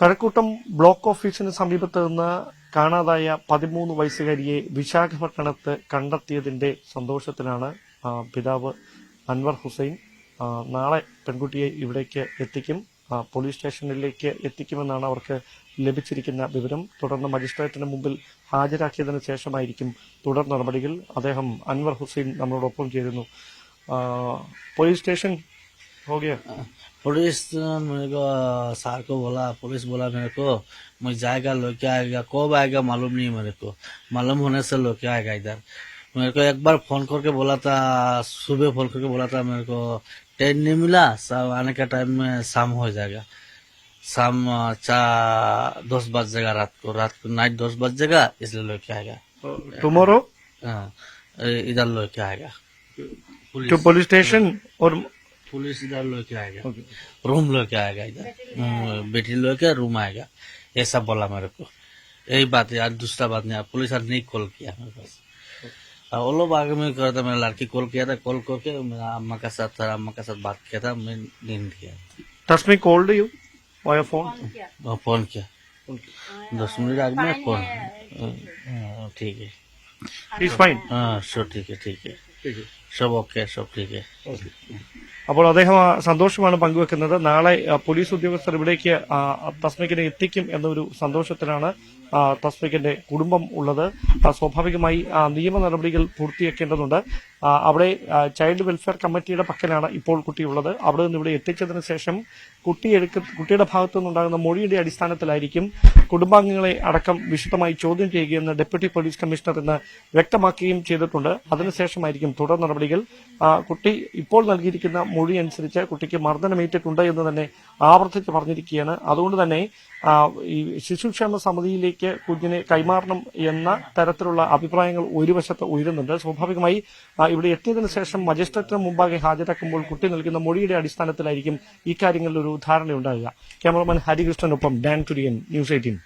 Kazhakkoottam block ഓഫീസിന് സമീപത്ത് നിന്ന് കാണാതായ പതിമൂന്ന് വയസ്സുകാരിയെ വിശാഖപട്ടണത്ത് കണ്ടെത്തിയതിന്റെ സന്തോഷത്തിലാണ് പിതാവ് അൻവർ ഹുസൈൻ. നാളെ പെൺകുട്ടിയെ ഇവിടേക്ക് എത്തിക്കും. പോലീസ് സ്റ്റേഷനിലേക്ക് എത്തിക്കുമെന്നാണ് അവർക്ക് ലഭിച്ചിരിക്കുന്ന വിവരം. തുടർന്ന് മജിസ്ട്രേറ്റിന് മുമ്പിൽ ഹാജരാക്കിയതിന് ശേഷമായിരിക്കും തുടർ നടപടികൾ. അദ്ദേഹം അൻവർ ഹുസൈൻ നമ്മളോടൊപ്പം ചേരുന്നു. പോലീസ് സ്റ്റേഷൻ हो गया। पुलिस मेरे को सार को बोला पुलिस बोला मेरे को मैं जाएगा लेके आएगा कब आएगा मालूम नहीं मेरे को। मालूम होने से लेके आएगा इधर। मेरे को एक बार फ़ोन करके बोला था सुबह फ़ोन करके बोला था मेरे को ट्रेन नहीं मिला सब आने का टाइम में शाम हो जाएगा। शाम चार दस बज जाएगा रात को। रात को नाइट दस बज जाएगा इसलिए लेके आएगा। टुमारो हाँ, इधर लेके आएगा। पुलिस पुलिस स्टेशन और पुलिस इधर लेके आएगा। रूम लेके आएगा इधर। बेटी लेके रूम आएगा। ये सब बोला मेरे को। यही बात है दूसरा बात नहीं पुलिस आज नहीं कॉल किया मेरे पास। और वो लोग आगे में कर था मेरा लड़की कॉल किया था कॉल करके मेरा अम्मा के साथ था अम्मा के साथ बात किया था मैं नींद किया। दस minute call you by phone phone किया। दस मिनट आगे में फ़ोन। हाँ, ठीक है। इट्स फाइन हाँ सर ठीक है ठीक है। सब ओके सब ठीक है। അപ്പോൾ അദ്ദേഹം സന്തോഷമാണ് പങ്കുവെക്കുന്നത്. നാളെ പോലീസ് ഉദ്യോഗസ്ഥർ ഇവിടേക്ക് തസ്മിക്കിനെ എത്തിക്കും എന്നൊരു സന്തോഷത്തിലാണ് തസ്മിക്കിന്റെ കുടുംബം ഉള്ളത്. സ്വാഭാവികമായി നിയമ നടപടികൾ പൂർത്തിയാക്കേണ്ടതുണ്ട്. അവിടെ ചൈൽഡ് വെൽഫെയർ കമ്മിറ്റിയുടെ പക്കലാണ് ഇപ്പോൾ കുട്ടിയുള്ളത്. അവിടെ നിന്ന് ഇവിടെ എത്തിച്ചതിന് ശേഷം കുട്ടി എടുക്ക കുട്ടിയുടെ ഭാഗത്തു നിന്നുണ്ടാകുന്ന മൊഴിയുടെ അടിസ്ഥാനത്തിലായിരിക്കും കുടുംബാംഗങ്ങളെ അടക്കം വിശദമായി ചോദ്യം ചെയ്യുകയെന്ന് ഡെപ്യൂട്ടി പോലീസ് കമ്മീഷണർ ഇന്ന് വ്യക്തമാക്കുകയും ചെയ്തിട്ടുണ്ട്. അതിനുശേഷമായിരിക്കും തുടർ നടപടികൾ. കുട്ടി ഇപ്പോൾ നൽകിയിരിക്കുന്ന മൊഴി അനുസരിച്ച് കുട്ടിക്ക് മർദ്ദനമേറ്റിട്ടുണ്ട് എന്ന് തന്നെ ആവർത്തിച്ച് പറഞ്ഞിരിക്കുകയാണ്. അതുകൊണ്ട് തന്നെ ഈ ശിശുക്ഷേമ സമിതിയിലേക്ക് കുഞ്ഞിനെ കൈമാറണം എന്ന തരത്തിലുള്ള അഭിപ്രായങ്ങൾ ഒരു വശത്ത് ഉയരുന്നുണ്ട്. സ്വാഭാവികമായി ഇവിടെ എത്തിയതിനു ശേഷം മജിസ്ട്രേറ്റിന് മുമ്പാകെ ഹാജരാക്കുമ്പോൾ കുട്ടി നൽകുന്ന മൊഴിയുടെ അടിസ്ഥാനത്തിലായിരിക്കും ഇക്കാര്യങ്ങളിൽ ഒരു ധാരണയുണ്ടാകുക. ക്യാമറമാൻ ഹരികൃഷ്ണനൊപ്പം ഡാൻ കുര്യൻ ന്യൂസ് എയ്റ്റീൻ.